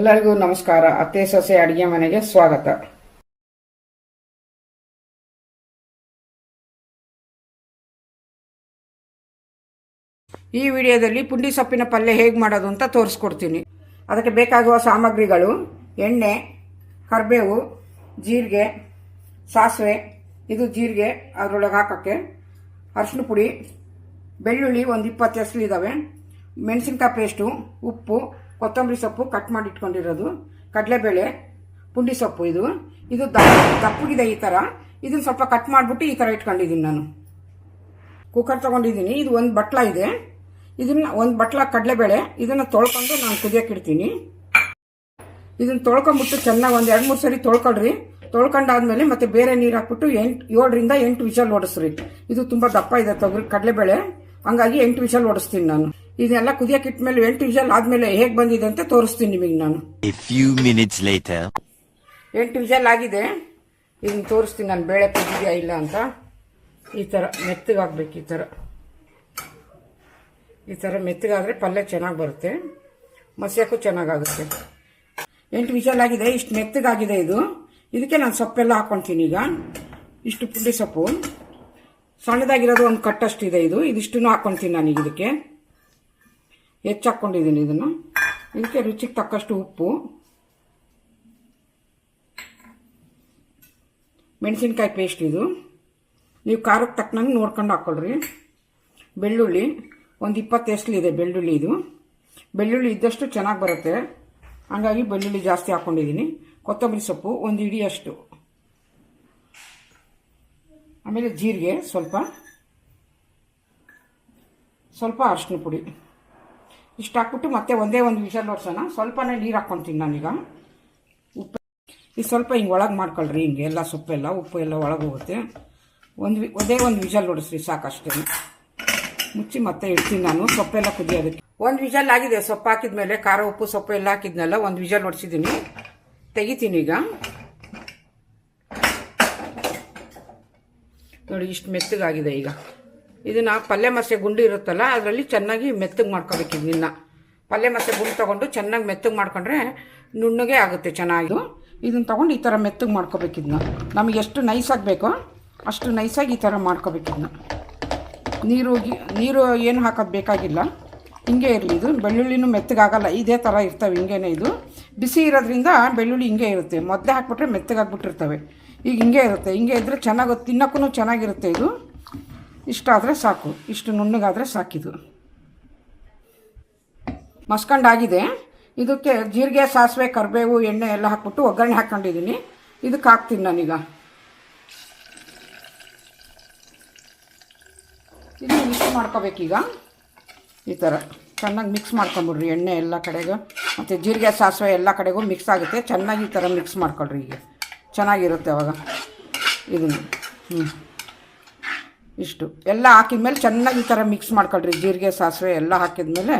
ಎಲ್ಲರಿಗೂ ನಮಸ್ಕಾರ. ಅತ್ತೆ, ಸೊಸೆ, ಅಡಿಗೆ ಮನೆಗೆ ಸ್ವಾಗತ. ಈ ವಿಡಿಯೋದಲ್ಲಿ ಪುಂಡಿ ಸೊಪ್ಪಿನ ಪಲ್ಯ ಹೇಗೆ ಮಾಡೋದು ಅಂತ ತೋರಿಸ್ಕೊಡ್ತೀನಿ. ಅದಕ್ಕೆ ಬೇಕಾಗುವ ಸಾಮಗ್ರಿಗಳು, ಎಣ್ಣೆ, ಕರಿಬೇವು, ಜೀರಿಗೆ, ಸಾಸಿವೆ, ಇದು ಜೀರಿಗೆ, ಅದರೊಳಗೆ ಹಾಕೋಕ್ಕೆ ಅರಿಶಿನ ಪುಡಿ, ಬೆಳ್ಳುಳ್ಳಿ ಒಂದು ಇಪ್ಪತ್ತು ಹೆಸರಿದ್ದಾವೆ ಮೆಣಸಿನ್ಕಾಯಿ ಪೇಸ್ಟು ಉಪ್ಪು ಕೊತ್ತಂಬರಿ ಸೊಪ್ಪು ಕಟ್ ಮಾಡಿ ಇಟ್ಕೊಂಡಿರೋದು ಕಡಲೆಬೇಳೆ, ಪುಂಡಿ ಸೊಪ್ಪು ಇದು. ಇದು ದಪ್ಪ ದಪ್ಪಗಿದೆ ಈ ಥರ ಇದನ್ನು ಸ್ವಲ್ಪ ಕಟ್ ಮಾಡಿಬಿಟ್ಟು ಈ ಥರ ಇಟ್ಕೊಂಡಿದ್ದೀನಿ ನಾನು. ಕುಕ್ಕರ್ ತೊಗೊಂಡಿದ್ದೀನಿ. ಇದು ಒಂದು ಬಟ್ಲ ಇದೆ. ಇದನ್ನ ಒಂದು ಬಟ್ಲ ಕಡಲೆಬೇಳೆ. ಇದನ್ನು ತೊಳ್ಕೊಂಡು ನಾನು ಕುದಿಯಕ್ಕೆ ಇಡ್ತೀನಿ. ಇದನ್ನ ತೊಳ್ಕೊಂಬಿಟ್ಟು ಚೆನ್ನಾಗಿ ಒಂದು ಎರಡು ಮೂರು ಸರಿ ತೊಳ್ಕೊಳ್ರಿ. ತೊಳ್ಕೊಂಡಾದ್ಮೇಲೆ ಮತ್ತೆ ಬೇರೆ ನೀರು ಹಾಕ್ಬಿಟ್ಟು ಎಂಟು, ಏಳರಿಂದ ಎಂಟು ವಿಷಲ್ ಓಡಿಸ್ರಿ. ಇದು ತುಂಬ ದಪ್ಪ ಇದೆ ತೊಗರಿ ಕಡಲೆಬೇಳೆ. ಹಂಗಾಗಿ ಎಂಟು ವಿಷಲ್ ಓಡಿಸ್ತೀನಿ ನಾನು. ಇದನ್ನೆಲ್ಲ ಕುದಿಯಕ್ಕೆ ಇಟ್ಮೇಲೆ ಎಂಟು ವಿಷಲ್ ಆದ್ಮೇಲೆ ಹೇಗೆ ಬಂದಿದೆ ಅಂತ ತೋರಿಸ್ತೀನಿ ನಿಮಗೆ ನಾನು. ಎಂಟು ವಿಷಲ್ ಆಗಿದೆ. ಇದನ್ನ ತೋರಿಸ್ತೀನಿ ನಾನು ಬೇಳೆ ಕುದಿದೆಯಾ ಇಲ್ಲ ಅಂತ. ಈ ಥರ ಮೆತ್ತಗಾಗ್ಬೇಕು ಈ ಥರ ಈ ಥರ ಮೆತ್ತಗಾದರೆ ಪಲ್ಯ ಚೆನ್ನಾಗಿ ಬರುತ್ತೆ. ಮಸ್ಯಕ್ಕೂ ಚೆನ್ನಾಗಾಗುತ್ತೆ. ಎಂಟು ವಿಷಲ್ ಆಗಿದೆ ಇಷ್ಟು ಮೆತ್ತಗಾಗಿದೆ ಇದು. ಇದಕ್ಕೆ ನಾನು ಸೊಪ್ಪೆಲ್ಲ ಹಾಕ್ಕೊಳ್ತೀನಿ ಈಗ. ಇಷ್ಟು ಪುಂಡಿ ಸೊಪ್ಪು. ಸಣ್ಣದಾಗಿರೋದು ಒಂದು ಕಟ್ಟಷ್ಟಿದೆ ಇದು. ಇದಿಷ್ಟು ಹಾಕೊಂತೀನಿ ನಾನು ಈಗ ಇದಕ್ಕೆ. ಹೆಚ್ಚು ಹಾಕ್ಕೊಂಡಿದ್ದೀನಿ ಇದನ್ನು. ಇದಕ್ಕೆ ರುಚಿಗೆ ತಕ್ಕಷ್ಟು ಉಪ್ಪು. ಮೆಣಸಿನ್ಕಾಯಿ ಪೇಸ್ಟ್ ಇದು. ನೀವು ಖಾರಕ್ಕೆ ತಕ್ಕನಂಗೆ ನೋಡ್ಕೊಂಡು ಹಾಕ್ಕೊಳ್ರಿ ಬೆಳ್ಳುಳ್ಳಿ, ಒಂದು ಇಪ್ಪತ್ತು ಎಸ್ಲಿದೆ ಬೆಳ್ಳುಳ್ಳಿ ಇದು. ಬೆಳ್ಳುಳ್ಳಿ ಇದ್ದಷ್ಟು ಚೆನ್ನಾಗಿ ಬರುತ್ತೆ. ಹಂಗಾಗಿ ಬೆಳ್ಳುಳ್ಳಿ ಜಾಸ್ತಿ ಹಾಕ್ಕೊಂಡಿದ್ದೀನಿ ಕೊತ್ತಂಬರಿ ಸೊಪ್ಪು ಒಂದು ಇಡಿಯಷ್ಟು ಆಮೇಲೆ ಜೀರಿಗೆ ಸ್ವಲ್ಪ. ಸ್ವಲ್ಪ ಅರಿಶಿನ ಪುಡಿ. ಇಷ್ಟು ಹಾಕ್ಬಿಟ್ಟು ಮತ್ತೆ ಒಂದೇ ಒಂದು ವಿಷಲ್ ಒರ್ಸೋಣ ಸ್ವಲ್ಪನೇ ನೀರು ಹಾಕ್ಕೊತೀನಿ ನಾನೀಗ. ಉಪ್ಪು. ಈ ಸ್ವಲ್ಪ ಹಿಂಗೆ ಒಳಗೆ ಮಾಡ್ಕೊಳ್ರಿ ಹಿಂಗೆ, ಎಲ್ಲ ಸೊಪ್ಪೆಲ್ಲ ಉಪ್ಪು ಎಲ್ಲ ಒಳಗೆ ಹೋಗುತ್ತೆ. ಒಂದು ಒಂದೇ ಒಂದು ವಿಷಲ್ ಹೊಡಿಸ್ರಿ ಸಾಕಷ್ಟೇ. ಮುಚ್ಚಿ ಮತ್ತೆ ಇಡ್ತೀನಿ ನಾನು, ಸೊಪ್ಪೆಲ್ಲ ಕುದಿಯೋದಕ್ಕೆ. ಒಂದು ವಿಷಲ್ ಆಗಿದೆ, ಸೊಪ್ಪು ಹಾಕಿದ್ಮೇಲೆ ಖಾರ, ಉಪ್ಪು, ಸೊಪ್ಪು ಎಲ್ಲ ಹಾಕಿದ್ನೆಲ್ಲ, ಒಂದು ವಿಷಲ್ ಹೊಡಿಸಿದ್ದೀನಿ ತೆಗಿತೀನಿ ಈಗ. ನೋಡಿ, ಇಷ್ಟು ಮೆತ್ತಗಾಗಿದೆ ಈಗ. ಇದನ್ನ ಪಲ್ಯ ಮಸೆ ಗುಂಡು ಇರುತ್ತಲ್ಲ, ಅದರಲ್ಲಿ ಚೆನ್ನಾಗಿ ಮೆತ್ತಗೆ ಮಾಡ್ಕೋಬೇಕು ಇದನ್ನ ಪಲ್ಯ ಮಸೆ ಗುಂಡು ತಗೊಂಡು ಚೆನ್ನಾಗಿ ಮೆತ್ತಗೆ ಮಾಡ್ಕೊಂಡ್ರೆ ನುಣ್ಣಗೆ ಆಗುತ್ತೆ ಚೆನ್ನಾಗಿ. ಇದನ್ನ ತಗೊಂಡು ಈ ಥರ ಮೆತ್ತಗೆ ಮಾಡ್ಕೋಬೇಕು ಇದನ್ನ ನಮಗೆ ಎಷ್ಟು ನೈಸಾಗಿ ಬೇಕೋ ಅಷ್ಟು ನೈಸಾಗಿ ಈ ಥರ ಮಾಡ್ಕೋಬೇಕು ಇದನ್ನ ನೀರು ನೀರು ಏನು ಹಾಕೋದು ಬೇಕಾಗಿಲ್ಲ. ಹಿಂಗೆ ಇರಲಿ ಇದು. ಬೆಳ್ಳುಳ್ಳಿನೂ ಮೆತ್ತಗಾಗಲ್ಲ ಇದೇ ಥರ ಇರ್ತವೆ ಹಿಂಗೇನೆ ಇದು. ಬಿಸಿ ಇರೋದ್ರಿಂದ ಬೆಳ್ಳುಳ್ಳಿ ಹಿಂಗೆ ಇರುತ್ತೆ. ಮೊದಲೇ ಹಾಕ್ಬಿಟ್ರೆ ಮೆತ್ತಗಾಗ್ಬಿಟ್ಟಿರ್ತವೆ ಈಗ ಹಿಂಗೆ ಇರುತ್ತೆ. ಹಿಂಗೆ ಇದ್ದರೆ ಚೆನ್ನಾಗಿ ತಿನ್ನೋಕ್ಕೂ ಚೆನ್ನಾಗಿರುತ್ತೆ ಇದು. ಇಷ್ಟಾದರೆ ಸಾಕು, ಇಷ್ಟು ನುಣ್ಣಗಾದರೆ ಸಾಕಿದು. ಮಸ್ಕೊಂಡಾಗಿದೆ. ಇದಕ್ಕೆ ಜೀರಿಗೆ, ಸಾಸಿವೆ, ಕರಿಬೇವು, ಎಣ್ಣೆ ಎಲ್ಲ ಹಾಕ್ಬಿಟ್ಟು ಒಗ್ಗರಣೆ ಹಾಕ್ಕೊಂಡಿದ್ದೀನಿ. ಇದಕ್ಕೆ ಹಾಕ್ತೀನಿ ನಾನೀಗ. ಇದು ಮಿಕ್ಸ್ ಮಾಡ್ಕೋಬೇಕೀಗ? ಈ ಥರ. ಚೆನ್ನಾಗಿ ಮಿಕ್ಸ್ ಮಾಡ್ಕೊಂಬಿಡ್ರಿ ಎಣ್ಣೆ ಎಲ್ಲ ಕಡೆಗೂ, ಮತ್ತು ಜೀರಿಗೆ, ಸಾಸಿವೆ ಎಲ್ಲ ಕಡೆಗೂ ಮಿಕ್ಸ್ ಆಗುತ್ತೆ. ಚೆನ್ನಾಗಿ ಈ ಥರ ಮಿಕ್ಸ್ ಮಾಡ್ಕೊಳ್ರಿ ಈಗ ಚೆನ್ನಾಗಿರುತ್ತೆ ಅವಾಗ. ಇದನ್ನು. ಹ್ಞೂ ಇಷ್ಟು. ಎಲ್ಲ ಹಾಕಿದ ಮೇಲೆ ಚೆನ್ನಾಗಿ ಈ ಥರ ಮಿಕ್ಸ್ ಮಾಡ್ಕೊಳ್ರಿ. ಜೀರಿಗೆ, ಸಾಸಿವೆ ಎಲ್ಲ ಹಾಕಿದ್ಮೇಲೆ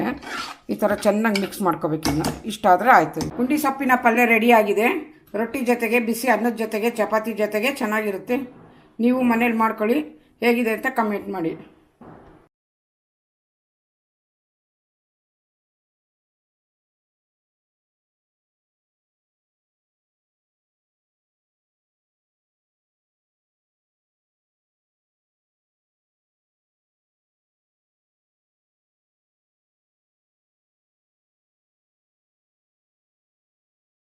ಈ ಥರ ಚೆನ್ನಾಗಿ ಮಿಕ್ಸ್ ಮಾಡ್ಕೋಬೇಕಿನ್ನ ಇಷ್ಟಾದರೆ ಆಯಿತು. ಪುಂಡಿ ಸೊಪ್ಪಿನ ಪಲ್ಯ ರೆಡಿ ಆಗಿದೆ. ರೊಟ್ಟಿ ಜೊತೆಗೆ ಬಿಸಿ ಅನ್ನದ ಜೊತೆಗೆ, ಚಪಾತಿ ಜೊತೆಗೆ ಚೆನ್ನಾಗಿರುತ್ತೆ. ನೀವು ಮನೇಲಿ ಮಾಡ್ಕೊಳ್ಳಿ. ಹೇಗಿದೆ ಅಂತ ಕಮೆಂಟ್ ಮಾಡಿ.